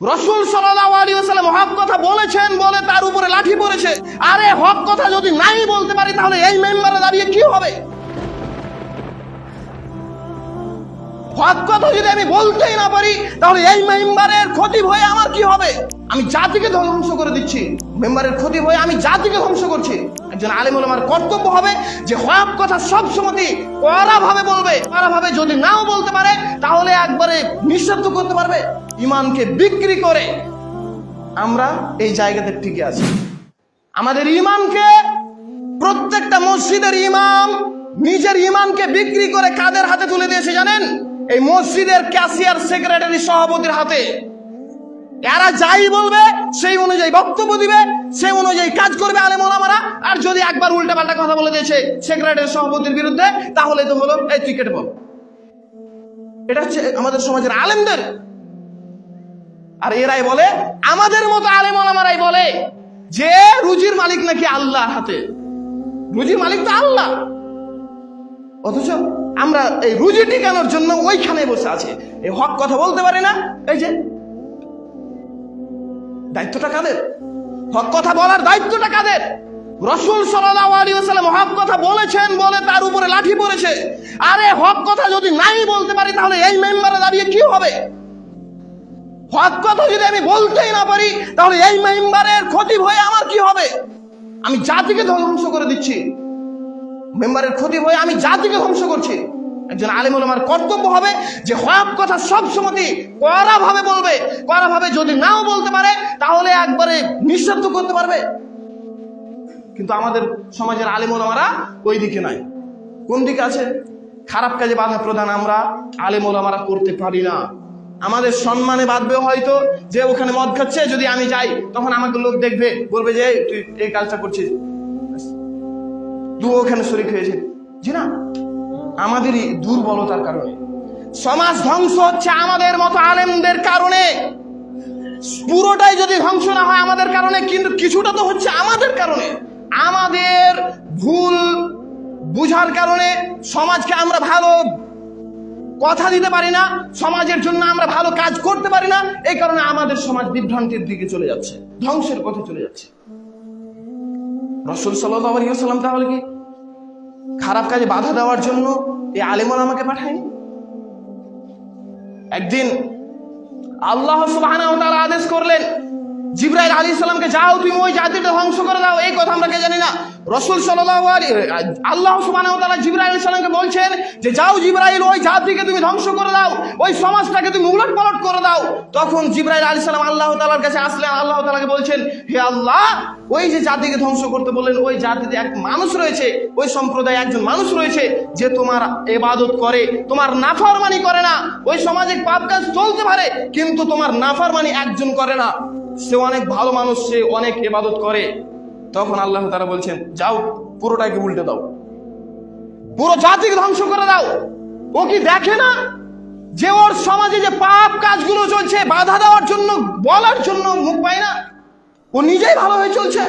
রসুল সাল্লাম হক কথা বলেছেন বলে তার উপরে লাঠি পড়েছে। আরে হক কথা যদি নাই বলতে পারি, তাহলে এই মেম্বারে দাঁড়িয়ে কি হবে? হক কথা যদি আমি বলতেই না পারি, তাহলে এই মেম্বারের ক্ষতি হয়ে আমার কি হবে? আমি জাতিকে ধ্বংস করে দিচ্ছি। মেম্বারের ক্ষতি হয়ে আমি জাতিকে ধ্বংস করছি। একজন আলিম আমার কর্তব্য হবে যে হক কথা সব সময় কড়া ভাবে বলবে। কড়া ভাবে যদি নাও বলতে পারে, তাহলে একবারে নিঃশব্দ করতে পারবে। ইমানকে বিক্রি করে আমরা এই জায়গাতে টিকে আছি। আমাদের ইমানকে, প্রত্যেকটা মসজিদের ইমাম নিজের ইমানকে বিক্রি করে কাদের হাতে তুলে দিয়েছে জানেন? এই মসজিদের ক্যাশিয়ার সেক্রেটারি সভাপতির হাতে। এরা যাই বলবে, সেই অনুযায়ী বক্তব্য দিবে, সেই অনুযায়ী কাজ করবে আলেম ওলামারা। আর যদি একবার উল্টা পাল্টা কথা বলে দিয়েছে সেক্রেটারি সভাপতির বিরুদ্ধে, তাহলে তো হলো, এই তুই কেটে বল। এটা হচ্ছে আমাদের সমাজের আলেমদের। আর এরাই বলে, আমাদের মতো আলেম ওলামারাই বলে যে রুজির মালিক নাকি আল্লাহর হাতে। রুজির মালিক তো আল্লাহ। অথচ আমরা এই রুজি টিকানোর জন্য ওইখানে বসে আছি। এই হক কথা বলতে পারি না? এই যে, দায়িত্বটা কাদের? হক কথা বলার দায়িত্বটা কাদের? রসুল সাল্লাম হক কথা বলেছেন বলে তার উপরে লাঠি পড়েছে। আরে হক কথা যদি নাই বলতে পারি, তাহলে এই মেম্বারে দাঁড়িয়ে কি হবে? হক কথা যদি আমি বলতেই না পারি, তাহলে এই মেম্বারের ক্ষতি হয়ে আমার কি হবে? আমি জাতিকে ধ্বংস করে দিচ্ছি। মেম্বারের ক্ষতি হয়ে আমি জাতিকে ধ্বংস করছি। একজন আলিম আমার কর্তব্য হবে যে হক কথা সব সময় কড়া ভাবে বলবে। কড়া ভাবে যদি নাও বলতে পারে তাহলে একবারে নিঃশব্দ করতে পারবে। কিন্তু আমাদের সমাজের আলিম ওলামারা ওই দিকে নাই। কোন দিকে আছে? খারাপ কাজে বাধা প্রদান আমরা আলিম ওলামারা করতে পারি না। আমাদের সম্মানে বাঁধবে হয়তো যে ওখানে মদ খাচ্ছে যদি আমি যাই তখন আমাকে লোক দেখবে বলবে যে "এই, তুই এই কাজটা করছিস। দু ওখানে শরিক হয়েছে। জি না? আমাদেরই দুর্বলতার কারণে। সমাজ ধ্বংস হচ্ছে আমাদের মতো আলেমদের কারণে। পুরোটাই যদি ধ্বংস না হয় আমাদের কারণে, কিন্তু কিছুটা তো হচ্ছে আমাদের কারণে। আমাদের ভুল বুঝার কারণে সমাজকে আমরা ভালো কথা দিতে পারি না, সমাজের জন্য আমরা ভালো কাজ করতে পারি না, এই কারণে আমাদের সমাজ বিভ্রান্তির দিকে চলে যাচ্ছে, ধ্বংসের পথে চলে যাচ্ছে। রসুল সাল্লাম তাহলে কি খারাপ কাজে বাধা দেওয়ার জন্য এই আলেমন আমাকে পাঠায়নি। একদিন আল্লাহ সুবাহ আদেশ করলেন, জিব্রাইল আলী সালামকে যাও, তুমি ওই জাতিটা ধ্বংস করে দাও, এই কথা আমরা কে জানি না। রসুল আলাইহি আল্লাহ জিব্রাইল সালামকে বলছেন যে, যাও জিব্রাইল, ওই জাতিকে তুমি ধ্বংস করে দাও, ওই সমাজটাকে তুমি উলট পালট করে দাও। তখন জিব্রাইল আলাইহিস সালাম আল্লাহ তালার কাছে আসলেন, আল্লাহ তালাকে বলছেন, হে আল্লাহ, ওই যে জাতিকে ধ্বংস করতে বললেন, ওই জাতিতে এক মানুষ রয়েছে, ওই সম্প্রদায়ে একজন মানুষ রয়েছে, যে তোমার এবাদত করে, তোমার নাফরমানি করে না। ওই সমাজে পাপ কাজ চলতে পারে, কিন্তু তোমার নাফরমানি একজন করে না। সে অনেক ভালো মানুষ, সে অনেক এবাদত করে। তখন আল্লাহ তারা বলছেন, যাও, পুরোটাকে উল্টে দাও। পুরো জাতিকে ধ্বংস করে দাও। ও কি দেখে না যে ওর সমাজে যে পাপ কাজগুলো চলছে, বাধা দেওয়ার জন্য, বলার জন্য মুখ পায় না? ও নিজেই ভালো হয়ে চলছে।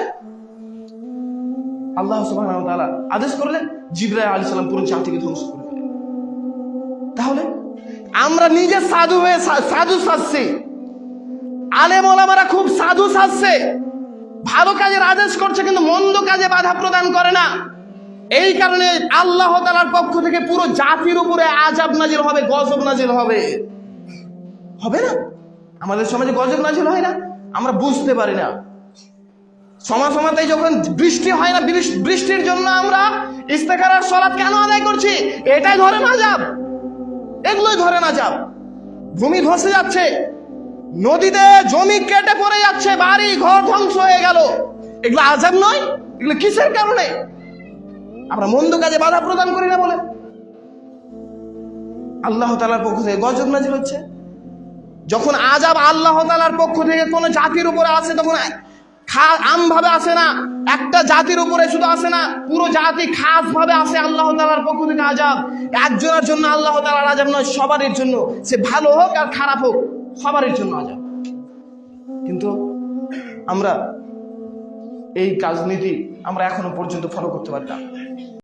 আল্লাহ ওয়া আদেশ করলেন, জিব্রাইল আলাইহিস সালাম পুরো জাতিকে ধ্বংস করে তাহলে আমরা নিজে সাধু হয়ে সাধু সাজছি। আলেম ওলামারা খুব সাধু সাজছে। ভালো কাজের আদেশ করছে কিন্তু মন্দ কাজে বাধা প্রদান করে না। এই কারণে আল্লাহ তালার পক্ষ থেকে পুরো জাতির উপরে আজাব নাজিল হবে, গজব নাজিল হবে। হবে না? আমাদের সমাজে গজব নাজিল হয় না? আমরা বুঝতে পারি না। সমাজে যখন বৃষ্টি হয় না বৃষ- বৃষ্টির জন্য আমরা ইস্তেকারার সলাৎ কেন আদায় করছি? এটাই ধরে না যাব এগুলোই ধরে না যাব ভূমি ধসে যাচ্ছে। নদীতে জমি কেটে পড়ে যাচ্ছে, বাড়ি ঘর ধ্বংস হয়ে গেল। এগুলো আজাব নয়, এগুলো কিসের কারণে? আমরা মন্দ কাজে বাধা প্রদান করি না বলে। আল্লাহ তালার পক্ষ থেকে গজব নাজিল হচ্ছে। যখন আজাব আল্লাহ তালার পক্ষ থেকে কোনো জাতির উপরে আসে, তখন আমভাবে আসে না, একটা জাতির উপরে শুধু আসে না, পুরো জাতি খাস ভাবে আসে আল্লাহ তালার পক্ষ থেকে আজাব। একজনের জন্য আল্লাহ তালার আজাব নয়, সবারই জন্য। সে ভালো হোক আর খারাপ হোক। সবারই জন্য আজাব কিন্তু আমরা এই কাজনীতি আমরা এখনও পর্যন্ত ফলো করতে পারতাম